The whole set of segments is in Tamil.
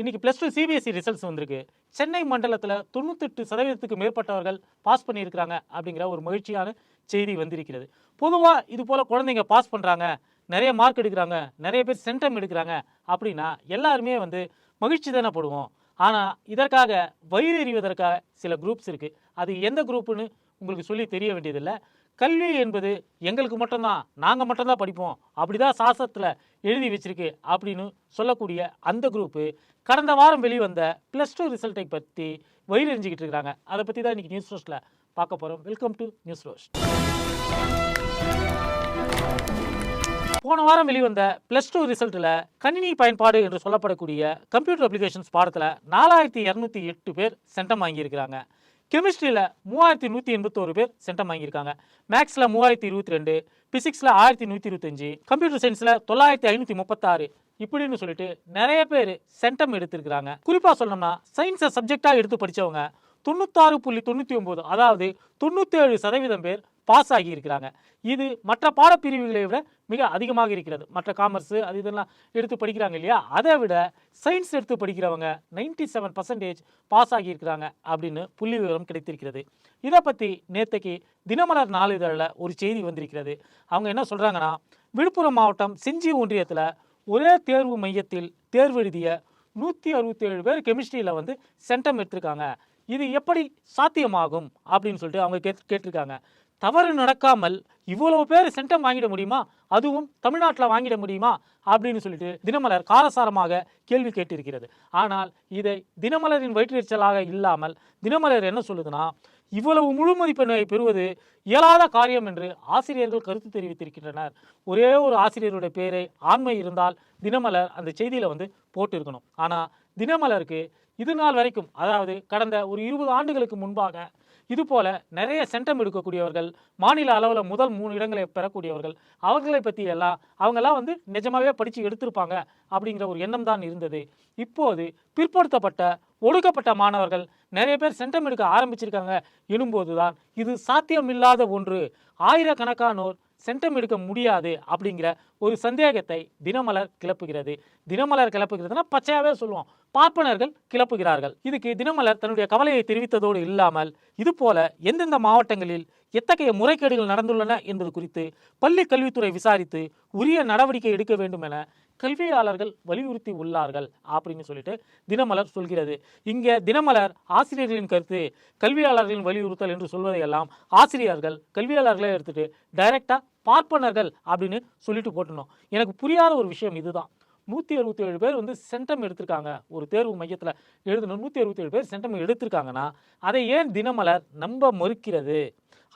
இன்னைக்கு ப்ளஸ் டூ சிபிஎஸ்சி ரிசல்ட்ஸ் வந்திருக்கு. சென்னை மண்டலத்தில் தொண்ணூத்தெட்டு சதவீதத்துக்கு மேற்பட்டவர்கள் பாஸ் பண்ணியிருக்கிறாங்க அப்படிங்கிற ஒரு மகிழ்ச்சியான செய்தி வந்திருக்கிறது. பொதுவாக இது போல் குழந்தைங்க பாஸ் பண்ணுறாங்க நிறைய மார்க் எடுக்கிறாங்க நிறைய பேர் சென்டம் எடுக்கிறாங்க அப்படின்னா எல்லாருமே வந்து மகிழ்ச்சி தானே படுவோம். ஆனால் இதற்காக வயிறு எறிவதற்காக சில குரூப்ஸ் இருக்குது அது எந்த குரூப்புன்னு உங்களுக்கு சொல்லி தெரிய வேண்டியதில்லை. கல்வி என்பது எங்களுக்கு மட்டும்தான் நாங்கள் மட்டும்தான் படிப்போம். அப்படிதான் சாசத்தில் எழுதி வச்சிருக்கு அப்படின்னு சொல்லக்கூடிய அந்த குரூப்பு கடந்த வாரம் வெளிவந்த ப்ளஸ் டூ ரிசல்ட்டை பற்றி வயிறு எறிஞ்சிக்கிட்டு இருக்கிறாங்க அதை பற்றி தான் இன்றைக்கி நியூஸ் ரோஸ்ட்டில் பார்க்க போகிறோம் வெல்கம் டு நியூஸ் ரோஸ்ட் போன வாரம் வெளிவந்த ப்ளஸ் டூ ரிசல்ட்டில் கணினி பயன்பாடு என்று சொல்லப்படக்கூடிய கம்ப்யூட்டர் அப்ளிகேஷன்ஸ் பாடத்தில் நாலாயிரத்தி இரநூத்தி எட்டு பேர் சென்டம் வாங்கியிருக்கிறாங்க. கெமிஸ்ட்ரியில் மூவாயிரத்தி நூற்றி எண்பத்தோரு பேர் சென்டம் வாங்கியிருக்காங்க. மேக்ஸில் மூவாயிரத்தி இருபத்தி ரெண்டு ஃபிசிக்ஸில் ஆயிரத்தி நூற்றி இருபத்தஞ்சி கம்ப்யூட்டர் சயின்ஸில் தொள்ளாயிரத்தி ஐநூற்றி முப்பத்தாறு. இப்படின்னு சொல்லிட்டு நிறைய பேர் சென்டம் எடுத்திருக்கிறாங்க. குறிப்பாக சொல்லணும்னா சயின்ஸை சப்ஜெக்டாக எடுத்து படித்தவங்க தொண்ணூத்தாறு புள்ளி தொண்ணூற்றி ஒம்பது அதாவது தொண்ணூற்றேழு சதவீதம் பேர் பாஸ் ஆகியிருக்கிறாங்க இது மற்ற பாடப்பிரிவுகளை விட மிக அதிகமாக இருக்கிறது. மற்ற காமர்ஸு அது இதெல்லாம் எடுத்து படிக்கிறாங்க இல்லையா? அதை விட சயின்ஸ் எடுத்து படிக்கிறவங்க 97% செவன் பர்சன்டேஜ் பாஸ் ஆகியிருக்கிறாங்க அப்படின்னு புள்ளி விவரம் கிடைத்திருக்கிறது. இதை பற்றி நேற்றுக்கு தினமலர் நாளிதழில் ஒரு செய்தி வந்திருக்கிறது. அவங்க என்ன சொல்கிறாங்கன்னா விழுப்புரம் மாவட்டம் செஞ்சி ஒன்றியத்தில் ஒரே தேர்வு மையத்தில் தேர்வு எழுதிய நூற்றி அறுபத்தேழு பேர் கெமிஸ்ட்ரியில் வந்து சென்டம் எடுத்திருக்காங்க. இது எப்படி சாத்தியமாகும் அப்படின்னு சொல்லிட்டு அவங்க கேட் கேட்டிருக்காங்க. தவறு நடக்காமல் இவ்வளவு பேர் சென்டம் வாங்கிட முடியுமா? அதுவும் தமிழ்நாட்டில் வாங்கிட முடியுமா? அப்படின்னு சொல்லிட்டு தினமலர் காரசாரமாக கேள்வி கேட்டிருக்கிறது. ஆனால் இதை தினமலரின் வயிற்றுச்சலாக இல்லாமல் தினமலர் என்ன சொல்லுதுன்னா இவ்வளவு முழு மதிப்பெண்ணை பெறுவது இயலாத காரியம் என்று ஆசிரியர்கள் கருத்து தெரிவித்திருக்கின்றனர். ஒரே ஒரு ஆசிரியருடைய பேரை ஆண்மை இருந்தால் தினமலர் அந்த செய்தியில் வந்து போட்டிருக்கணும். ஆனால் தினமலருக்கு இது நாள் வரைக்கும் அதாவது கடந்த ஒரு இருபது ஆண்டுகளுக்கு முன்பாக இது போல நிறைய சென்டம் எடுக்கக்கூடியவர்கள் மாநில அளவில் முதல் மூணு இடங்களை பெறக்கூடியவர்கள் அவர்களை பற்றி எல்லாம் அவங்கெல்லாம் வந்து நிஜமாகவே படித்து எடுத்திருப்பாங்க அப்படிங்கிற ஒரு எண்ணம் தான் இருந்தது. இப்போது பிற்படுத்தப்பட்ட ஒடுக்கப்பட்ட மாணவர்கள் நிறைய பேர் சென்டம் எடுக்க ஆரம்பிச்சிருக்காங்க. எனும்போது தான் இது சாத்தியமில்லாத ஒன்று. ஆயிரக்கணக்கானோர் சென்டம் எடுக்க முடியாது அப்படிங்கிற ஒரு சந்தேகத்தை தினமலர் கிளப்புகிறது. தினமலர் கிளப்புகிறதுனா பச்சையாகவே சொல்லுவோம். பார்ப்பனர்கள் கிளப்புகிறார்கள். இதுக்கு தினமலர் தன்னுடைய கவலையை தெரிவித்ததோடு இல்லாமல் இதுபோல எந்தெந்த மாவட்டங்களில் எத்தகைய முறைகேடுகள் நடந்துள்ளன என்பது குறித்து பள்ளி கல்வித்துறை விசாரித்து உரிய நடவடிக்கை எடுக்க வேண்டும் என கல்வியாளர்கள் வலியுறுத்தி உள்ளார்கள் அப்படின்னு சொல்லிட்டு தினமலர் சொல்கிறது. இங்கே தினமலர் ஆசிரியர்களின் கருத்து கல்வியாளர்களின் வலியுறுத்தல் என்று சொல்வதையெல்லாம் ஆசிரியர்கள் கல்வியாளர்களே எடுத்துகிட்டு டைரெக்டாக பார்ப்பனர்கள் அப்படின்னு சொல்லிட்டு போட்டணும் எனக்கு புரியாத ஒரு விஷயம் இதுதான். நூற்றி அறுபத்தி ஏழு பேர் வந்து சென்டம் எடுத்திருக்காங்க. ஒரு தேர்வு மையத்தில் எழுதணும். நூற்றி அறுபத்தி ஏழு பேர் சென்டம் எடுத்திருக்காங்கன்னா அதை ஏன் தினமலர் நம்ப மறுக்கிறது?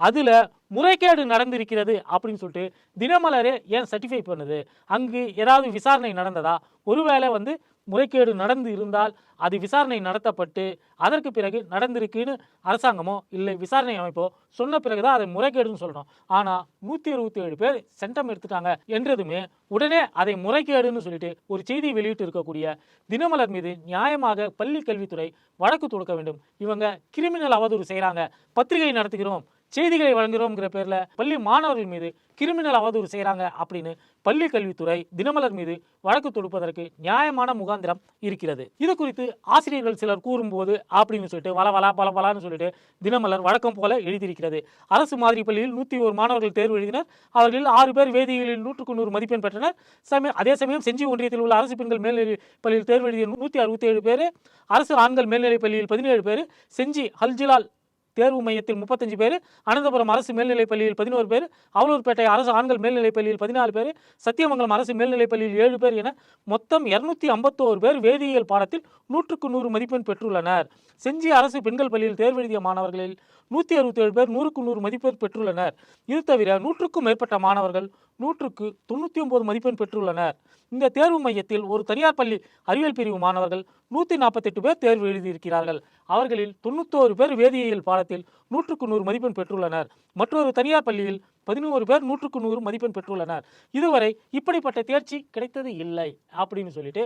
அதில் முறைகேடு நடந்திருக்கிறது அப்படின்னு சொல்லிட்டு தினமலரே ஏன் சர்டிஃபை பண்ணுது? அங்கு ஏதாவது விசாரணை நடந்ததா? ஒருவேளை வந்து முறைகேடு நடந்து இருந்தால் அது விசாரணை நடத்தப்பட்டு அதற்கு பிறகு நடந்திருக்குன்னு அரசாங்கமோ இல்லை விசாரணை அமைப்போ சொன்ன பிறகு தான் அதை முறைகேடுன்னு சொல்லணும். ஆனால் நூற்றி அறுபத்தி ஏழு பேர் சென்டம் எடுத்துட்டாங்க என்றதுமே உடனே அதை முறைகேடுன்னு சொல்லிட்டு ஒரு செய்தி வெளியிட்டு இருக்கக்கூடிய தினமலர் மீது நியாயமாக பள்ளி கல்வித்துறை வழக்கு தொடுக்க வேண்டும். இவங்க கிரிமினல் அவதூறு செய்கிறாங்க பத்திரிகை நடத்துகிறோம். செய்திகளை வழங்குகிறோங்கிற பேரில் பள்ளி மாணவர்கள் மீது கிரிமினல் அவதூறு செய்கிறாங்க அப்படின்னு பள்ளி கல்வித்துறை தினமலர் மீது வழக்கு தொடுப்பதற்கு நியாயமான முகாந்திரம் இருக்கிறது. இது குறித்து ஆசிரியர்கள் சிலர் கூறும்போது அப்படின்னு சொல்லிட்டு வள வளா பல பலான்னு சொல்லிட்டு தினமலர் வழக்கம் போல எழுதியிருக்கிறது. அரசு மாதிரி பள்ளியில் நூற்றி ஒரு மாணவர்கள் தேர்வு எழுதினர். அவர்களில் ஆறு பேர் வேதியியலில் நூற்றுக்கு நூறு மதிப்பெண் பெற்றனர். சமயம் அதே சமயம் செஞ்சி ஒன்றியத்தில் உள்ள அரசு பெண்கள் மேல்நிலை பள்ளியில் தேர்வு எழுதிய நூற்றி அறுபத்தி ஏழு பேர் அரசு ஆண்கள் மேல்நிலைப் பள்ளியில் பதினேழு பேர் செஞ்சி ஹல்ஜிலால் தேர்வு மையத்தில் முப்பத்தஞ்சு பேர் அனந்தபுரம் அரசு மேல்நிலைப் பள்ளியில் பதினோரு பேர் அவலூர்பேட்டை அரசு ஆண்கள் மேல்நிலைப் பள்ளியில் பதினாலு பேர் சத்தியமங்கலம் அரசு மேல்நிலைப் பள்ளியில் ஏழு பேர் என மொத்தம் இரநூத்தி ஐம்பத்தோரு பேர் வேதியியல் பாடத்தில் நூற்றுக்கு நூறு மதிப்பெண் பெற்றுள்ளனர். செஞ்சி அரசு பெண்கள் பள்ளியில் தேர்வு எழுதிய மாணவர்களில் நூற்றி அறுபத்தேழு பேர் நூறுக்கு நூறு மதிப்பெண் பெற்றுள்ளனர். இது தவிர நூற்றுக்கும் மேற்பட்ட மாணவர்கள் நூற்றுக்கு தொண்ணூற்றி ஒன்பது மதிப்பெண் பெற்றுள்ளனர். இந்த தேர்வு மையத்தில் ஒரு தனியார் பள்ளி அறிவியல் பிரிவு மாணவர்கள் நூற்றி நாற்பத்தெட்டு பேர் தேர்வு எழுதியிருக்கிறார்கள். அவர்களில் தொண்ணூத்தோரு பேர் வேதியியல் பாடத்தில் நூற்றுக்கு நூறு மதிப்பெண் பெற்றுள்ளனர். மற்றொரு தனியார் பள்ளியில் பதினோரு பேர் நூற்றுக்கு நூறு மதிப்பெண் பெற்றுள்ளனர். இதுவரை இப்படிப்பட்ட தேர்ச்சி கிடைத்தது இல்லை அப்படின்னு சொல்லிட்டு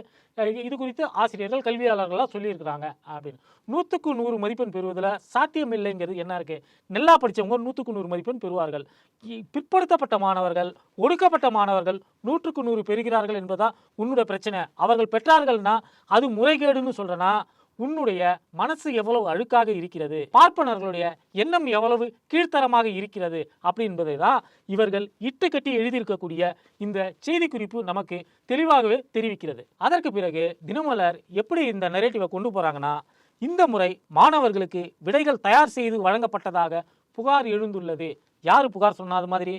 இது குறித்து ஆசிரியர்கள் கல்வியாளர்கள்லாம் சொல்லியிருக்கிறாங்க அப்படின்னு. நூற்றுக்கு நூறு மதிப்பெண் பெறுவதில் சாத்தியம் இல்லைங்கிறது என்ன இருக்கு? நல்லா படித்தவங்க நூற்றுக்கு நூறு மதிப்பெண் பெறுவார்கள். பிற்படுத்தப்பட்ட மாணவர்கள் ஒடுக்கப்பட்ட மாணவர்கள் நூற்றுக்கு நூறு பெறுகிறார்கள் என்பதா உன்னுடைய பிரச்சனை. அவர்கள் பெற்றார்கள்னா அது முறைகேடுன்னு சொல்கிறேன்னா உன்னுடைய மனசு எவ்வளவு அழுக்காக இருக்கிறது? பார்ப்பனர்களுடைய எண்ணம் எவ்வளவு கீழ்த்தரமாக இருக்கிறது? அப்படி என்பதை தான் இவர்கள் இட்டு கட்டி எழுதியிருக்கக்கூடிய இந்த செய்தி குறிப்பு நமக்கு தெளிவாகவே தெரிவிக்கிறது. அதற்கு பிறகு தினமலர் எப்படி இந்த நெரேட்டிவை கொண்டு போறாங்கன்னா இந்த முறை மாணவர்களுக்கு விடைகள் தயார் செய்து வழங்கப்பட்டதாக புகார் எழுந்துள்ளது. யார் புகார் சொன்னாது மாதிரி?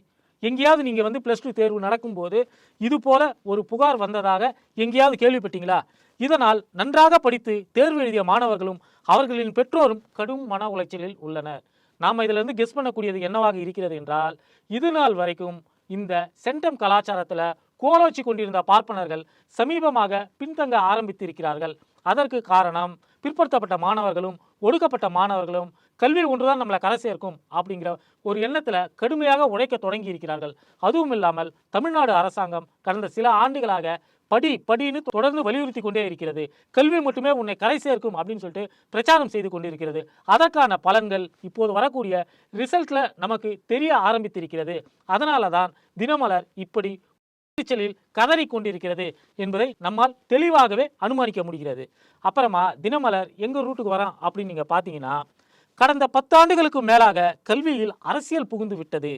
எங்கேயாவது நீங்கள் வந்து ப்ளஸ் டூ தேர்வு நடக்கும்போது இது போல ஒரு புகார் வந்ததாக எங்கேயாவது கேள்விப்பட்டீங்களா? இதனால் நன்றாக படித்து தேர்வு எழுதிய மாணவர்களும் அவர்களின் பெற்றோரும் கடும் மன உளைச்சலில் உள்ளனர். நாம் இதிலிருந்து கெஸ் பண்ணக்கூடியது என்னவாக இருக்கிறது என்றால் இது நாள் வரைக்கும் இந்த சென்டம் கலாச்சாரத்தில் கோலோச்சி கொண்டிருந்த பார்ப்பனர்கள் சமீபமாக பின்தங்க ஆரம்பித்திருக்கிறார்கள். அதற்கு காரணம் பிற்படுத்தப்பட்ட மாணவர்களும் ஒடுக்கப்பட்ட மாணவர்களும் கல்வி ஒன்றுதான் நம்மளை கரை சேர்க்கும் அப்படிங்கிற ஒரு எண்ணத்தில் கடுமையாக உழைக்க தொடங்கி இருக்கிறார்கள் அதுவும் இல்லாமல் தமிழ்நாடு அரசாங்கம் கடந்த சில ஆண்டுகளாக படி படின்னு தொடர்ந்து வலியுறுத்தி கொண்டே இருக்கிறது. கல்வி மட்டுமே உன்னை கரை சேர்க்கும் அப்படின்னு சொல்லிட்டு பிரச்சாரம் செய்து கொண்டிருக்கிறது. அதற்கான பலன்கள் இப்போது வரக்கூடிய ரிசல்ட்ல நமக்கு தெரிய ஆரம்பித்திருக்கிறது. அதனால தான் தினமலர் இப்படி எரிச்சலில் கதறி கொண்டிருக்கிறது என்பதை நம்மால் தெளிவாகவே அனுமானிக்க முடிகிறது. அப்புறமா தினமலர் எங்க ரூட்டுக்கு வரான் அப்படின்னு நீங்க பார்த்தீங்கன்னா கடந்த பத்தாண்டுகளுக்கு மேலாக கல்வியில் அரசியல் புகுந்து விட்டது.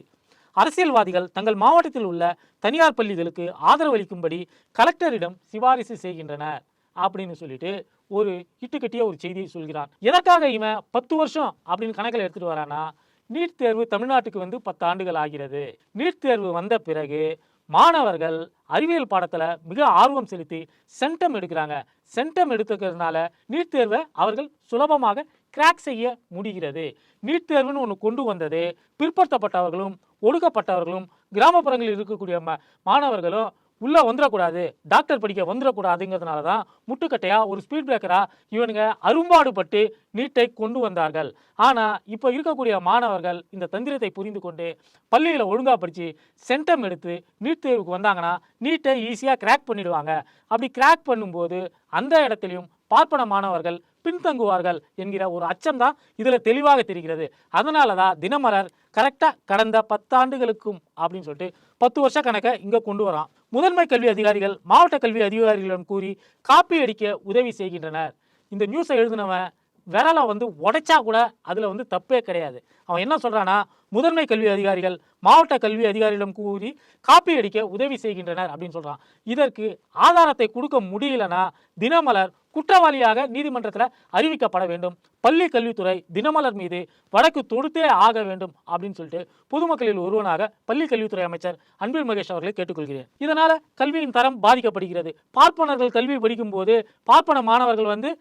அரசியல்வாதிகள் தங்கள் மாவட்டத்தில் உள்ள தனியார் பள்ளிகளுக்கு ஆதரவளிக்கும்படி கலெக்டரிடம் சிபாரிசு செய்கின்றனர் அப்படின்னு சொல்லிட்டு ஒரு இட்டுக்கட்டிய ஒரு செய்தியை சொல்கிறான். எதற்காக இவன் பத்து வருஷம் அப்படின்னு கணக்கில் எடுத்துட்டு வரானா நீட் தேர்வு தமிழ்நாட்டுக்கு வந்து பத்து ஆண்டுகள் ஆகிறது. நீட் தேர்வு வந்த பிறகு மாணவர்கள் அறிவியல் பாடத்தில் மிக ஆர்வம் செலுத்தி சென்டம் எடுக்கிறாங்க. சென்டம் எடுத்துக்கிறதுனால நீட் தேர்வை அவர்கள் சுலபமாக கிராக் செய்ய முடிகிறது. நீட் தேர்வுன்னு ஒன்று கொண்டு வந்தது பிற்படுத்தப்பட்டவர்களும் ஒடுக்கப்பட்டவர்களும் கிராமப்புறங்களில் இருக்கக்கூடிய ம- மாணவர்களும் உள்ளே வந்துடக்கூடாது டாக்டர் படிக்க வந்துடக்கூடாதுங்கிறதுனால தான் முட்டுக்கட்டையாக ஒரு ஸ்பீட் பிரேக்கராக இவனுங்க அரும்பாடுபட்டு நீட்டை கொண்டு வந்தார்கள். ஆனால் இப்போ இருக்கக்கூடிய மாணவர்கள் இந்த தந்திரத்தை புரிந்து கொண்டு பள்ளியில் ஒழுங்காக படித்து சென்டம் எடுத்து நீட் தேர்வுக்கு வந்தாங்கன்னா நீட்டை ஈஸியாக கிராக் பண்ணிடுவாங்க. அப்படி கிராக் பண்ணும்போது அந்த இடத்துலையும் பார்ப்பன மாணவர்கள் பின்தங்குவார்கள் என்கிற ஒரு அச்சம் தான் இதில் தெளிவாக தெரிகிறது. அதனால தான் தினமலர் கரெக்டாக கடந்த பத்தாண்டுகளுக்கும் அப்படின்னு சொல்லிட்டு பத்து வருஷ கணக்கை இங்கே கொண்டு வரான். முதன்மை கல்வி அதிகாரிகள் மாவட்ட கல்வி அதிகாரிகளிடம் கூறி காப்பி அடிக்க உதவி செய்கின்றனர். இந்த நியூஸை எழுதினவன் விரலை வந்து உடைச்சா கூட அதில் வந்து தப்பே கிடையாது. அவன் என்ன சொல்கிறான்னா முதன்மை கல்வி அதிகாரிகள் மாவட்ட கல்வி அதிகாரிகளிடம் கூறி காப்பி அடிக்க உதவி செய்கின்றனர் அப்படின்னு சொல்கிறான் இதற்கு ஆதாரத்தை கொடுக்க முடியலன்னா தினமலர் குற்றவாளியாக நீதிமன்றத்தில் அறிவிக்கப்பட வேண்டும். பள்ளி கல்வித்துறை தினமலர் மீது வழக்கு தொடுத்தே ஆக வேண்டும் அப்படின்னு சொல்லிட்டு பொதுமக்களில் ஒருவனாக பள்ளி கல்வித்துறை அமைச்சர் அன்பில் மகேஷ் அவர்களை கேட்டுக்கொள்கிறேன். இதனால கல்வியின் தரம் பாதிக்கப்படுகிறது. பார்ப்பனர்கள் கல்வி படிக்கும்போது பார்ப்பன மாணவர்கள் வந்து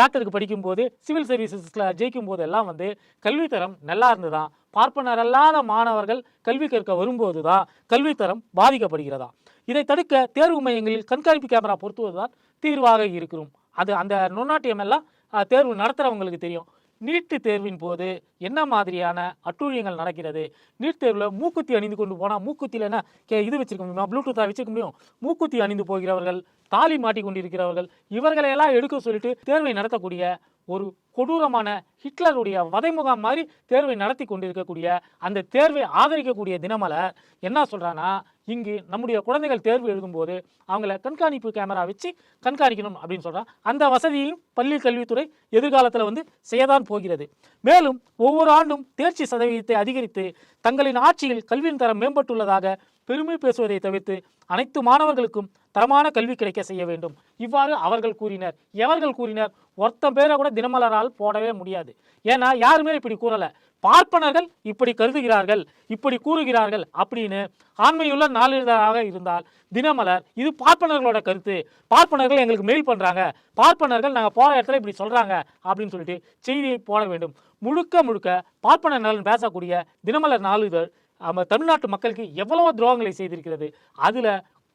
டாக்டருக்கு படிக்கும்போது சிவில் சர்வீசஸில் ஜெயிக்கும் போதெல்லாம் வந்து கல்வித்தரம் நல்லா இருந்துதான். பார்ப்பனர் அல்லாத மாணவர்கள் கல்வி கற்க வரும்போது தான் கல்வித்தரம் பாதிக்கப்படுகிறதா. இதை தடுக்க தேர்வு மையங்களில் கண்காணிப்பு கேமரா பொருத்துவதுதான் தீர்வாக இருக்கிறோம். அது அந்த நுண்ணாட்டியம் எல்லாம் தேர்வு நடத்துகிறவங்களுக்கு தெரியும். நீட்டு தேர்வின் போது என்ன மாதிரியான அட்டூழியங்கள் நடக்கிறது? நீட் தேர்வில் மூக்குத்தி அணிந்து கொண்டு போனால் மூக்குத்தியில் என்ன கே இது வச்சுருக்க முடியுமா? ப்ளூடூத்தாக வச்சுக்க முடியும். மூக்குத்தி அணிந்து போகிறவர்கள் தாலி மாட்டி கொண்டிருக்கிறவர்கள் இவர்களையெல்லாம் எடுக்க சொல்லிட்டு தேர்வை நடத்தக்கூடிய ஒரு கொடூரமான ஹிட்லருடைய வதைமுகாம் மாதிரி தேர்வை நடத்தி கொண்டிருக்கக்கூடிய அந்த தேர்வை ஆதரிக்கக்கூடிய தினமலர் என்ன சொல்கிறான்னா இங்கு நம்முடைய குழந்தைகள் தேர்வு எழுதும்போது அவங்கள கண்காணிப்பு கேமரா வச்சு கண்காணிக்கணும் அப்படின்னு சொல்கிறான் அந்த வசதியையும் பள்ளி கல்வித்துறை எதிர்காலத்தில் வந்து செய்யதான் போகிறது. மேலும் ஒவ்வொரு ஆண்டும் தேர்ச்சி சதவீதத்தை அதிகரித்து தங்களின் ஆட்சியில் கல்வியின் தரம் மேம்பட்டுள்ளதாக பெருமை பேசுவதை தவிர்த்து அனைத்து மாணவர்களுக்கும் தரமான கல்வி கிடைக்க செய்ய வேண்டும். இவ்வாறு அவர்கள் கூறினர். எவர்கள் கூறினர்? ஒருத்தன் பேரை கூட தினமலரால் போடவே முடியாது. ஏன்னா யாருமே இப்படி கூறலை? பார்ப்பனர்கள் இப்படி கருதுகிறார்கள் இப்படி கூறுகிறார்கள் அப்படின்னு ஆண்மையுள்ள நாளிதழாக இருந்தால் தினமலர் இது பார்ப்பனர்களோட கருத்து. பார்ப்பனர்கள் எங்களுக்கு மெயில் பண்ணுறாங்க பார்ப்பனர்கள் நாங்கள் போகிற இடத்துல இப்படி சொல்கிறாங்க அப்படின்னு சொல்லிட்டு செய்தியை போட வேண்டும். முழுக்க முழுக்க பார்ப்பனர் நலன் பேசக்கூடிய தினமலர் நாளிதழ் நம்ம தமிழ்நாட்டு மக்களுக்கு எவ்வளவோ துரோகங்களை செய்திருக்கிறது. அதில்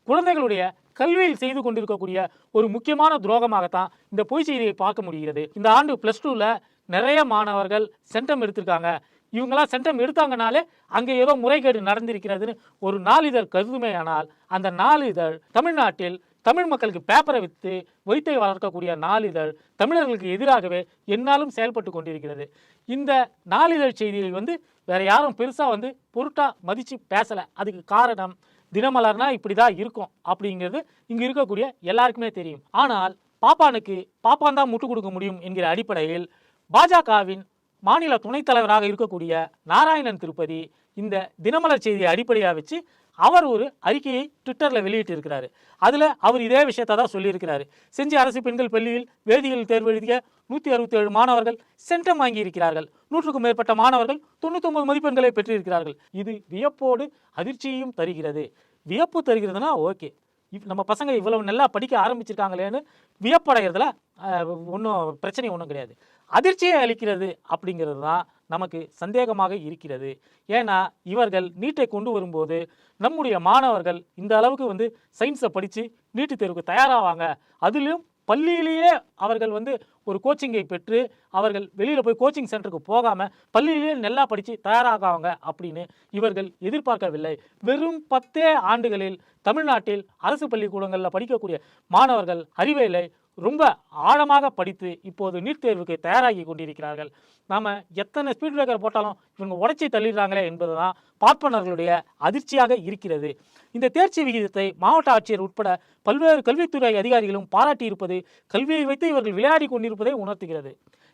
குழந்தைகளுடைய கல்வியில் செய்து கொண்டிருக்கக்கூடிய ஒரு முக்கியமான துரோகமாகத்தான் இந்த பொய் செய்தியை பார்க்க முடிகிறது. இந்த ஆண்டு ப்ளஸ் டூவில் நிறைய மாணவர்கள் சென்டம் எடுத்திருக்காங்க. இவங்களாம் சென்டம் எடுத்தாங்கனாலே அங்கே ஏதோ முறைகேடு நடந்திருக்கிறதுன்னு ஒரு நாளிதழ் கருதுமையானால் அந்த நாளிதழ் தமிழ்நாட்டில் தமிழ் மக்களுக்கு பேப்பரை விற்று வைத்தை வளர்க்கக்கூடிய நாளிதழ் தமிழர்களுக்கு எதிராகவே என்னாலும் செயல்பட்டு கொண்டிருக்கிறது. இந்த நாளிதழ் செய்தியை வந்து வேற யாரும் பெருசாக வந்து பொருட்டாக மதித்து பேசலை. அதுக்கு காரணம் தினமலர்னா இப்படி தான் இருக்கும் அப்படிங்கிறது இங்கே இருக்கக்கூடிய எல்லாருக்குமே தெரியும். ஆனால் பாப்பானுக்கு பாப்பான் தான் முட்டு கொடுக்க முடியும் என்கிற அடிப்படையில் பாஜகவின் மாநில துணைத் தலைவராக இருக்கக்கூடிய நாராயணன் திருப்பதி இந்த தினமலர் செய்தியை அடிப்படையாக வச்சு அவர் ஒரு அறிக்கையை ட்விட்டரில் வெளியிட்டிருக்கிறாரு. அதில் அவர் இதே விஷயத்தை தான் சொல்லியிருக்கிறாரு. செஞ்சி அரசு பெண்கள் பள்ளியில் வேதியியல் தேர்வு எழுதிய நூற்றி அறுபத்தி ஏழு மாணவர்கள் சென்டம் வாங்கி இருக்கிறார்கள் நூற்றுக்கும் மேற்பட்ட மாணவர்கள் தொண்ணூத்தொம்பது மதிப்பெண்களை பெற்றிருக்கிறார்கள். இது வியப்போடு அதிர்ச்சியையும் தருகிறது. வியப்பு தருகிறதுனா ஓகே. இப் நம்ம பசங்க இவ்வளவு நல்லா படிக்க ஆரம்பிச்சிருக்காங்களேன்னு வியப்படைகிறதுல ஒன்றும் பிரச்சனை ஒன்றும் கிடையாது. அதிர்ச்சியை அளிக்கிறது அப்படிங்கிறது தான் நமக்கு சந்தேகமாக இருக்கிறது. ஏன்னா இவர்கள் நீட்டை கொண்டு வரும்போது நம்முடைய மாணவர்கள் இந்த அளவுக்கு வந்து சயின்ஸை படித்து நீட்டுத் தேர்வுக்கு தயாராவாங்க. அதிலும் பள்ளியிலேயே அவர்கள் வந்து ஒரு கோச்சிங்கை பெற்று அவர்கள் வெளியில் போய் கோச்சிங் சென்டருக்கு போகாமல் பள்ளியிலேயே நல்லா படித்து தயாராகாங்க அப்படின்னு இவர்கள் எதிர்பார்க்கவில்லை. வெறும் பத்தே ஆண்டுகளில் தமிழ்நாட்டில் அரசு பள்ளிக்கூடங்களில் படிக்கக்கூடிய மாணவர்கள் அறிவியலை ரொம்ப ஆழமாக படித்து இப்போது நீட் தேர்வுக்கு தயாராகி கொண்டிருக்கிறார்கள். நாம் எத்தனை ஸ்பீட் பிரேக்கர் போட்டாலும் இவங்க உடச்சி தள்ளிடுறாங்களே என்பது தான் பார்ப்பனர்களுடைய அதிர்ச்சியாக இருக்கிறது. இந்த தேர்ச்சி விகிதத்தை மாவட்ட ஆட்சியர் உட்பட பல்வேறு கல்வித்துறை அதிகாரிகளும் பாராட்டியிருப்பது கல்வியை வைத்து இவர்கள் விளையாடி கொண்டிருப்பதை உணர்த்துகிறது.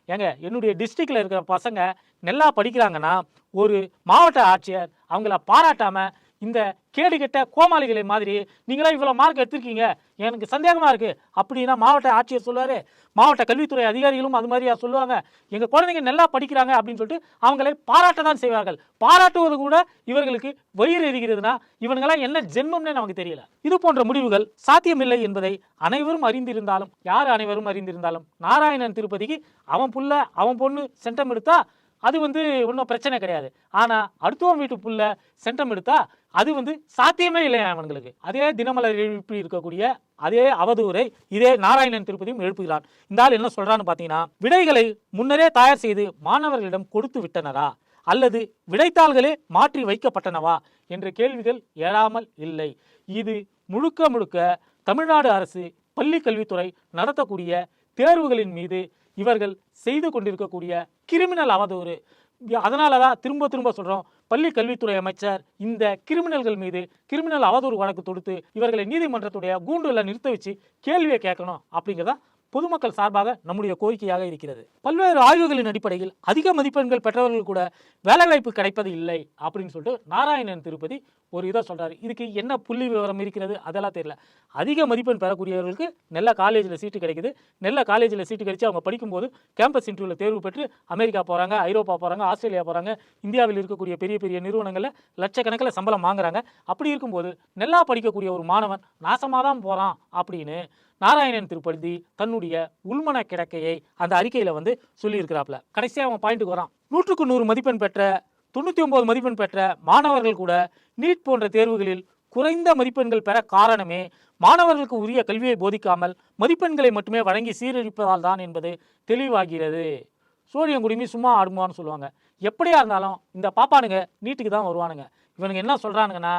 ஏங்க என்னுடைய டிஸ்ட்ரிக்டில் இருக்கிற பசங்க நல்லா படிக்கிறாங்கன்னா ஒரு மாவட்ட ஆட்சியர் அவங்கள பாராட்டாமல் இந்த கேடு கெட்ட கோமாளிகளை மாதிரி நீங்களாம் இவ்வளோ மார்க் எடுத்திருக்கீங்க? எனக்கு சந்தேகமாக இருக்குது அப்படின்னா மாவட்ட ஆட்சியர் சொல்லுவார். மாவட்ட கல்வித்துறை அதிகாரிகளும் அது மாதிரியா சொல்லுவாங்க. எங்கள் குழந்தைங்க நல்லா படிக்கிறாங்க அப்படின்னு சொல்லிட்டு அவங்களை பாராட்ட தான் செய்வார்கள். பாராட்டுவது கூட இவர்களுக்கு வயிறு எரிகிறதுனா இவங்களாம் என்ன ஜென்மம்னு நமக்கு தெரியல. இது போன்ற முடிவுகள் சாத்தியமில்லை என்பதை அனைவரும் அறிந்திருந்தாலும் யார் அனைவரும் அறிந்திருந்தாலும் நாராயணன் திருப்பதிக்கு அவன் புள்ள அவன் பொண்ணு சென்டம் எடுத்தா அது வந்து ஒன்றும் பிரச்சனை கிடையாது. ஆனால் அடுத்தவன் வீட்டு புள்ள சென்டம் எடுத்தா அது வந்து சாத்தியமே இல்லையா அவங்களுக்கு அதே தினமலர் எழுப்பி இருக்கக்கூடிய அதே அவதூறை இதே நாராயணன் திருப்பதியும் எழுப்புகிறான். இந்த ஆள் என்ன சொல்றான்னு பார்த்தீங்கன்னா விடைகளை முன்னரே தயார் செய்து மாணவர்களிடம் கொடுத்து விட்டனரா? அல்லது விடைத்தாள்களே மாற்றி வைக்கப்பட்டனவா? என்ற கேள்விகள் எழாமல் இல்லை. இது முழுக்க முழுக்க தமிழ்நாடு அரசு பள்ளி கல்வித்துறை நடத்தக்கூடிய தேர்வுகளின் மீது இவர்கள் செய்து கொண்டிருக்கக்கூடிய கிரிமினல் அவதூறு. அதனால தான் திரும்ப திரும்ப சொல்கிறோம் பள்ளி கல்வித்துறை அமைச்சர் இந்த கிரிமினல்கள் மீது கிரிமினல் அவதூறு வழக்கு தொடுத்து இவர்களை நீதிமன்றத்துடைய கூண்டுல நிறுத்த வச்சு கேள்வியை கேட்கணும் அப்படிங்கிறத பொதுமக்கள் சார்பாக நம்முடைய கோரிக்கையாக இருக்கிறது. பல்வேறு ஆய்வுகளின் அடிப்படையில் அதிக மதிப்பெண்கள் பெற்றவர்கள் கூட வேலைவாய்ப்பு கிடைப்பது இல்லை அப்படின்னு சொல்லிட்டு நாராயணன் திருப்பதி ஒரு இதை சொல்கிறாரு இதுக்கு என்ன புள்ளி விவரம் இருக்கிறது? அதெல்லாம் தெரியல. அதிக மதிப்பெண் பெறக்கூடியவர்களுக்கு நல்ல காலேஜில் சீட்டு கிடைக்குது. நல்ல காலேஜில் சீட்டு கிடைச்சி அவங்க படிக்கும்போது கேம்பஸ் இன்டர்வியூவில் தேர்வு பெற்று அமெரிக்கா போகிறாங்க ஐரோப்பா போகிறாங்க ஆஸ்திரேலியா போகிறாங்க இந்தியாவில் இருக்கக்கூடிய பெரிய பெரிய நிறுவனங்களில் லட்சக்கணக்கில் சம்பளம் வாங்குறாங்க. அப்படி இருக்கும்போது நல்லா படிக்கக்கூடிய ஒரு மாணவன் நாசமாக தான் போகிறான் அப்படின்னு நாராயணன் திருப்பதி தன்னுடைய உள்மன கிடக்கையை அந்த அறிக்கையில் வந்து சொல்லியிருக்கிறாப்ல கடைசியாக அவன் பாயிண்ட்டுக்கு வரான். நூற்றுக்கு நூறு மதிப்பெண் பெற்ற தொண்ணூற்றி ஒம்பது மதிப்பெண் பெற்ற மாணவர்கள் கூட நீட் போன்ற தேர்வுகளில் குறைந்த மதிப்பெண்கள் பெற காரணமே மாணவர்களுக்கு உரிய கல்வியை போதிக்காமல் மதிப்பெண்களை மட்டுமே வழங்கி சீரழிப்பதால் தான் என்பது தெளிவாகிறது. சோழியம் குடிமி சும்மா ஆடுமான்னு சொல்லுவாங்க. எப்படியா இருந்தாலும் இந்த பாப்பானுங்க நீட்டுக்கு தான் வருவானுங்க. இவனுங்க என்ன சொல்கிறானுங்கன்னா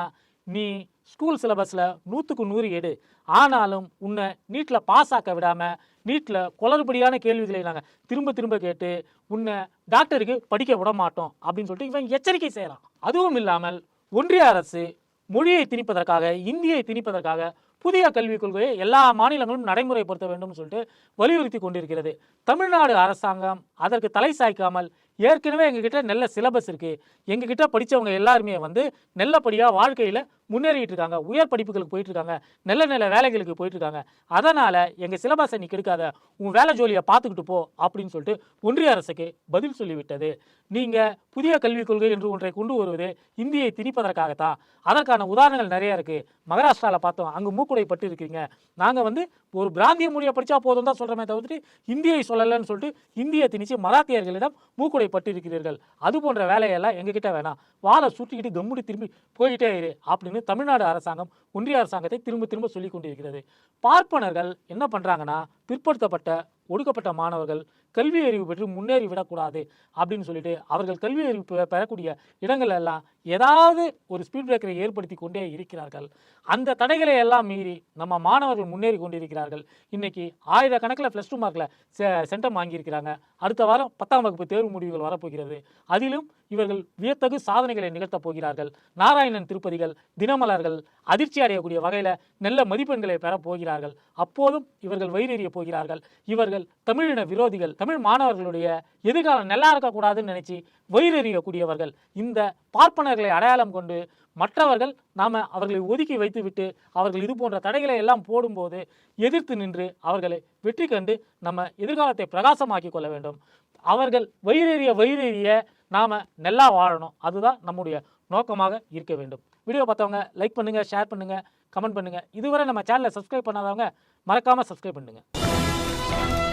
நீ ஸ்கூல் சிலபஸில் நூற்றுக்கு நூறு எடு. ஆனாலும் உன்னை நீட்டில் பாஸ் ஆக்க விடாமல் நீட்டில் குளறுபடியான கேள்விகளை நாங்கள் திரும்ப திரும்ப கேட்டு உன்னை டாக்டருக்கு படிக்க விட மாட்டோம் அப்படின்னு சொல்லிட்டு இவன் எச்சரிக்கை செய்கிறான் அதுவும் இல்லாமல் ஒன்றிய அரசு மொழியை திணிப்பதற்காக இந்தியை திணிப்பதற்காக புதிய கல்விக் கொள்கையை எல்லா மாநிலங்களும் நடைமுறைப்படுத்த வேண்டும் சொல்லிட்டு வலியுறுத்தி கொண்டிருக்கிறது. தமிழ்நாடு அரசாங்கம் அதற்கு தலை சாய்க்காமல் ஏற்கனவே எங்ககிட்ட நல்ல சிலபஸ் இருக்குது எங்ககிட்ட படித்தவங்க எல்லாருமே வந்து நல்லபடியாக வாழ்க்கையில் முன்னேறிட்டு இருக்காங்க உயர் படிப்புகளுக்கு போயிட்டு இருக்காங்க நல்ல நல்ல வேலைகளுக்கு போயிட்டு இருக்காங்க அதனால் எங்கள் சிலபஸை நீ கெடுக்காத உன் வேலை ஜோலியை பார்த்துக்கிட்டு போ அப்படின்னு சொல்லிட்டு ஒன்றிய அரசுக்கு பதில் சொல்லிவிட்டது. நீங்கள் புதிய கல்விக் கொள்கை என்று ஒன்றை கொண்டு வருவது இந்தியை திணிப்பதற்காகத்தான். அதற்கான உதாரணங்கள் நிறைய இருக்குது மகாராஷ்டிராவில் பார்த்தோம் அங்கே மூக்குடை பட்டு இருக்கீங்க நாங்கள் வந்து ஒரு பிராந்திய மொழியை படித்தா போதும் தான் சொல்கிறோமே தவிர்த்து இந்தியை சொல்லலைன்னு சொல்லிட்டு இந்தியை திணிச்சு மராத்தியர்களிடம் மூக்குடை பட்டு இருக்கிறீர்கள். அது போன்ற வேலையெல்லாம் எங்ககிட்ட வேணாம். வாழை சுற்றிக்கிட்டு கம்முடி திரும்பி போயிட்டே இரு அப்படின்னு தமிழ்நாடு அரசாங்கம் ஒன்றிய அரசாங்கத்தை திரும்ப திரும்ப சொல்லி கொண்டிருக்கிறது. பார்ப்பனர்கள் என்ன பண்ணுறாங்கன்னா பிற்படுத்தப்பட்ட ஒடுக்கப்பட்ட மாணவர்கள் கல்வி அறிவு பெற்று முன்னேறி விடக்கூடாது அப்படின்னு சொல்லிட்டு அவர்கள் கல்வி அறிவு பெறக்கூடிய இடங்கள் எல்லாம் ஏதாவது ஒரு ஸ்பீட் பிரேக்கரை ஏற்படுத்தி கொண்டே இருக்கிறார்கள். அந்த தடைகளை எல்லாம் மீறி நம்ம மாணவர்கள் முன்னேறி கொண்டிருக்கிறார்கள். இன்னைக்கு ஆயிரக்கணக்கில் ப்ளஸ் டூ மார்க்கில் சென்டம் வாங்கியிருக்கிறாங்க. அடுத்த வாரம் பத்தாம் வகுப்பு தேர்வு முடிவுகள் வரப்போகிறது. அதிலும் இவர்கள் வியத்தகு சாதனைகளை நிகழ்த்தப் போகிறார்கள். நாராயணன் திருப்பதிகள் தினமலர்கள் அதிர்ச்சி அடையக்கூடிய வகையில் நல்ல மதிப்பெண்களை பெறப் போகிறார்கள். அப்போதும் இவர்கள் வயிறறிய போகிறார்கள். இவர்கள் தமிழின விரோதிகள் தமிழ் மாணவர்களுடைய எதிர்காலம் நல்லா இருக்கக்கூடாதுன்னு நினைச்சு வயிறெறியக்கூடியவர்கள் இந்த பார்ப்பனர்களை அடையாளம் கொண்டு மற்றவர்கள் நாம் அவர்களை ஒதுக்கி வைத்துவிட்டு அவர்கள் இது போன்ற தடைகளை எல்லாம் போடும்போது எதிர்த்து நின்று அவர்களை வெற்றி கண்டு நம்ம எதிர்காலத்தை பிரகாசமாக்கி கொள்ள வேண்டும். அவர்கள் வயிறெறிய வயிறெறிய நாம் நல்லா வாழணும். அதுதான் நம்முடைய நோக்கமாக இருக்க வேண்டும். வீடியோ பார்த்தவங்க லைக் பண்ணுங்கள் ஷேர் பண்ணுங்கள் கமெண்ட் பண்ணுங்கள் இதுவரை நம்ம சேனலை சப்ஸ்கிரைப் பண்ணாதவங்க மறக்காமல் சப்ஸ்கிரைப் பண்ணுங்கள்